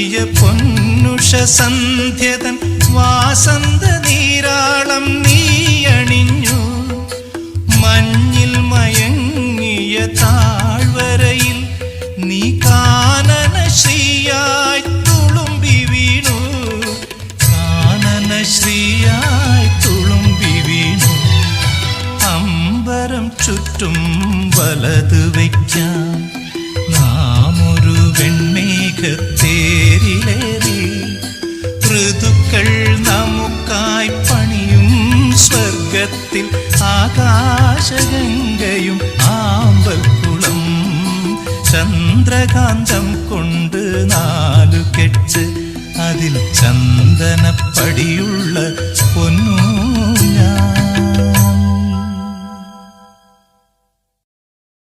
ചാർത്തിയ പൊന്നുഷ സന്ധ്യതൻ വാസന്ത നീരാളം നീയണിഞ്ഞു മഞ്ഞിൽ മയങ്ങിയ താഴ്വരയിൽ നീ കാനന ശ്രീയായി തുളുമ്പി വീണു. കാനന ശ്രീയായി തുളുമ്പി വീണു. അമ്പരം ചുറ്റും വലത് വയ്ക്കാം. നാം ഒരു സ്വർഗത്തിൽ ആകാശഗംഗയും ആമ്പൽക്കുളം ചന്ദ്രകാന്തം കൊണ്ട് നാലു കെട്ട് അതിൽ ചന്ദനപ്പടിയുള്ള പൊന്നു